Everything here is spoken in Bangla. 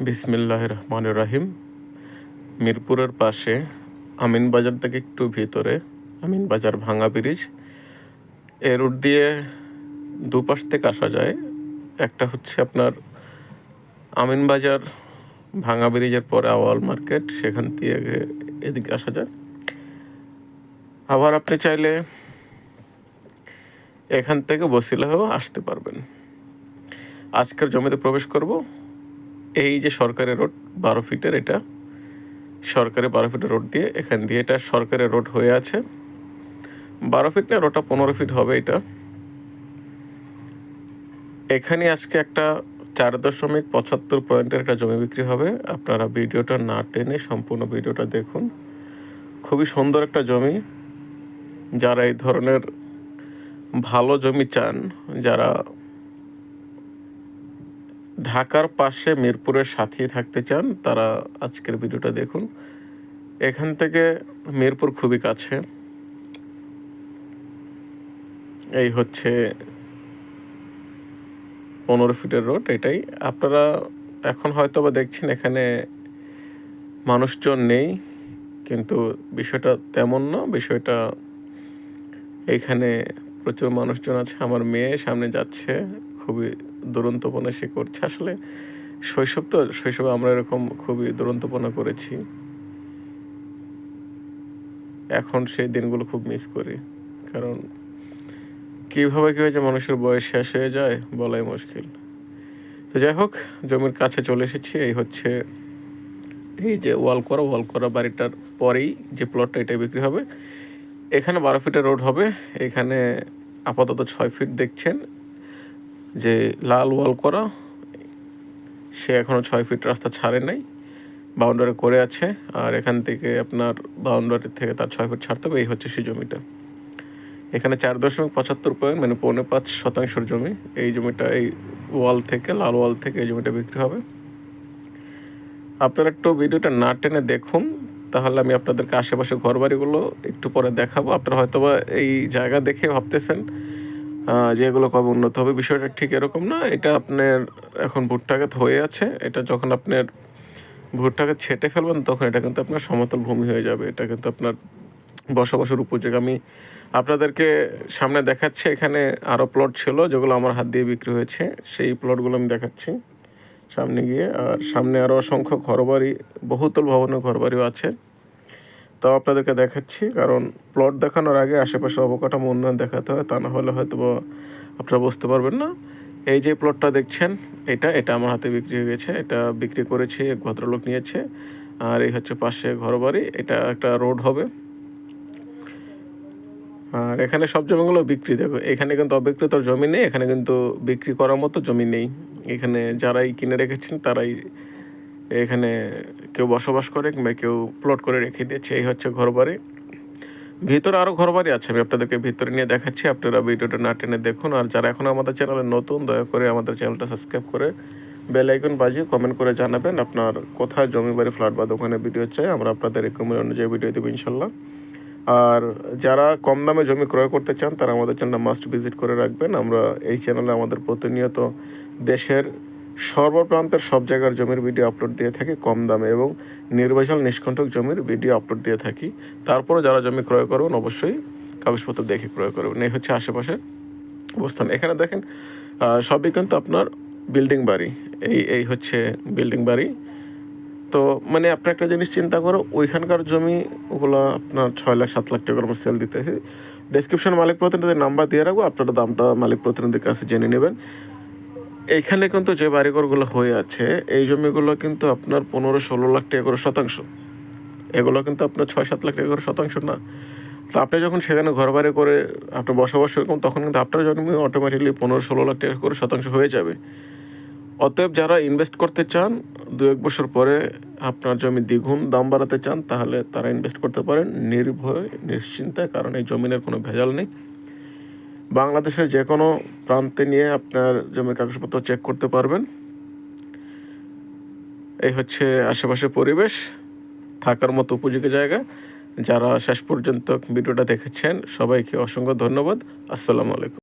বিসমিল্লাহ রহমান রাহিম। মিরপুরের পাশে আমিন বাজার থেকে একটু ভিতরে, আমিন বাজার ভাঙা ব্রিজ। এ রুট দিয়ে দুপাশ থেকে আসা যায়। একটা হচ্ছে আপনার আমিন বাজার ভাঙা ব্রিজের পরে আওয়াল মার্কেট, সেখান থেকে এদিকে আসা যায়। আবার আপনি চাইলে এখান থেকে বসিলে আসতে পারবেন। আজকের জমিতে প্রবেশ করব। এই যে সরকারি রোড বারো ফিটের এটা সরকারি বারো ফিটের রোড দিয়ে এখান দিয়ে এটা সরকারের রোড হয়ে আছে। বারো ফিট না, রোডটা পনেরো ফিট হবে এটা। এখানে আজকে একটা চার দশমিক পঁচাত্তর পয়েন্টের একটা জমি বিক্রি হবে। আপনারা ভিডিওটা না টেনে সম্পূর্ণ ভিডিওটা দেখুন। খুবই সুন্দর একটা জমি। যারা এই ধরনের ভালো জমি চান, যারা ঢাকার পাশে মিরপুরের সাথেই থাকতে চান, তারা আজকের ভিডিওটা দেখুন। এখান থেকে মিরপুর খুবই কাছে। এই হচ্ছে পনেরো ফিটের রোড, এটাই। আপনারা এখন হয়তো বা দেখছেন এখানে মানুষজন নেই, কিন্তু বিষয়টা তেমন না। বিষয়টা এখানে প্রচুর মানুষজন আছে। আমার মেয়ে সামনে যাচ্ছে। খুবই দুরন্তপনা সে করছে। আসলে শৈশব তো, শৈশবে আমরা এরকম খুবই দুরন্তপনা করেছি এখন সেই দিনগুলো খুব মিস করি। কারণ কীভাবে কী হয়েছে মানুষের বয়স শেষ হয়ে যায় বলাই মুশকিল। তো যাই হোক, জমির কাছে চলে এসেছি। এই হচ্ছে, এই যে ওয়াল করা ওয়াল করা বাড়িটার পরেই যে প্লটটা এটাই বিক্রি হবে। এখানে বারো ফিটের রোড হবে। এখানে আপাতত ছয় ফিট দেখছেন। যে লাল ওয়াল করা, সে এখনও ছয় ফিট রাস্তা ছাড়ে নাই, বাউন্ডারি করে আছে, আর এখান থেকে আপনার বাউন্ডারি থেকে তার ছয় ফিট ছাড়তে হবে, এই হচ্ছে সেই জমিটা। এখানে চার দশমিক পঁচাত্তর পয়েন্ট মানে পৌনে পাঁচ শতাংশের জমি, এই জমিটা, এই ওয়াল থেকে, লাল ওয়াল থেকে এই জমিটা বিক্রি হবে। আপনারা একটু ভিডিওটা না টেনে দেখুন, তাহলে আমি আপনাদেরকে আশেপাশে ঘর বাড়িগুলো একটু পরে দেখাবো। আপনারা হয়তোবা এই জায়গা দেখে ভাবতেছেন যে এগুলো কবে উন্নত হবে বিষয়টা ঠিক এরকম না। এটা আপনার এখন ভুট্টাগাত হয়ে আছে। এটা যখন আপনার ভুট্টাকে ছেটে ফেলবেন, তখন এটা কিন্তু আপনার সমতল ভূমি হয়ে যাবে। এটা কিন্তু আপনার বসবাসের উপযোগ। আমি আপনাদেরকে সামনে দেখাচ্ছি, এখানে আরও প্লট ছিল যেগুলো আমার হাত দিয়ে বিক্রি হয়েছে। সেই প্লটগুলো আমি দেখাচ্ছি সামনে গিয়ে। আর সামনে আরও অসংখ্য ঘরবাড়ি, বহুতল ভবনের ঘরবাড়িও আছে। তাও আপনাদেরকে দেখাচ্ছি, কারণ প্লট দেখানোর আগে আশেপাশে অবকাঠামো উন্নয়ন দেখাতে হয়, তা না হলে হয়তো আপনারা বুঝতে পারবেন না। এই যে প্লটটা দেখছেন, এটা এটা আমার হাতে বিক্রি হয়ে গেছে, এটা বিক্রি করেছি এক ভদ্রলোক নিয়েছে, আর এই হচ্ছে পাশে ঘরবাড়ি, এটা একটা রোড হবে। আর এখানে সব জমিগুলো বিক্রি, দেখো, এখানে কিন্তু অবিকৃত জমি নেই, এখানে কিন্তু বিক্রি করার মতো জমি নেই। এখানে যারাই কিনে রেখেছেন, তারাই এখানে কেউ বসবাস করে কিংবা কেউ প্লট করে রেখে দিয়েছে, এই হচ্ছে ঘরবাড়ি ভিতরে আরও ঘরবাড়ি আছে, আমি আপনাদেরকে ভিতরে নিয়ে দেখাচ্ছি, আপনারা ভিডিওটা না টেনে দেখুন। আর যারা এখন আমাদের চ্যানেলে নতুন, দয়া করে আমাদের চ্যানেলটা সাবস্ক্রাইব করে বেল আইকন বাজিয়ে কমেন্ট করে জানাবেন আপনার কোথায় জমি বাড়ি ফ্ল্যাট বা দোকানে ভিডিও চাই, আমরা আপনাদের রেকমেন্ড অনুযায়ী ভিডিও দেবো ইনশাল্লাহ। আর যারা কম দামে জমি ক্রয় করতে চান, তারা আমাদের চ্যানেলটা মাস্ট ভিজিট করে রাখবেন। আমরা এই চ্যানেলে আমাদের প্রতিনিয়ত দেশের সর্বপ্রান্তের সব জায়গার জমির ভিডিও আপলোড দিয়ে থাকি কম দামে এবং নির্বাচন নিষ্কণ্ঠক জমির ভিডিও আপলোড দিয়ে থাকি। তারপরে যারা জমি ক্রয় করবেন, অবশ্যই কাগজপত্র দেখে ক্রয় করবেন। এই হচ্ছে আশেপাশের অবস্থান। এখানে দেখেন সবই কিন্তু আপনার বিল্ডিং বাড়ি। এই এই হচ্ছে বিল্ডিং বাড়ি। তো মানে আপনি একটা জিনিস চিন্তা করো, ওইখানকার জমি ওগুলো আপনার ছয় লাখ, সাত লাখ টাকার সেল দিতেছে। ডেসক্রিপশন মালিক প্রতিনিধির নাম্বার দিয়ে রাখব। আপনারা দামটা মালিক প্রতিনিধির কাছে জেনে নেবেন। এইখানে কিন্তু যে বাড়িঘরগুলো হয়ে আছে, এই জমিগুলো কিন্তু আপনার পনেরো ষোলো লাখ টাকা করে শতাংশ। এগুলো কিন্তু আপনার ছয় সাত লাখ টাকা শতাংশ না। তো আপনি যখন সেখানে ঘর বাড়ি করে আপনার বসবাস করবেন, তখন কিন্তু আপনার জমি অটোমেটিকলি পনেরো ষোলো লাখ টাকা করে শতাংশ হয়ে যাবে। অতএব যারা ইনভেস্ট করতে চান, দু এক বছর পরে আপনার জমি দ্বিগুণ দাম বাড়াতে চান, তাহলে তারা ইনভেস্ট করতে পারেন নির্ভয় নিশ্চিন্তায় কারণ এই জমিনের কোনো ভেজাল নেই। বাংলাদেশের যে কোনো প্রান্তে নিয়ে আপনার জমির কাগজপত্র চেক করতে পারবেন। এই হচ্ছে আশেপাশের পরিবেশ, থাকার মতো উপযোগী জায়গা। যারা শেষ পর্যন্ত ভিডিওটা দেখেছেন, সবাইকে অসংখ্য ধন্যবাদ। আসসালামু আলাইকুম।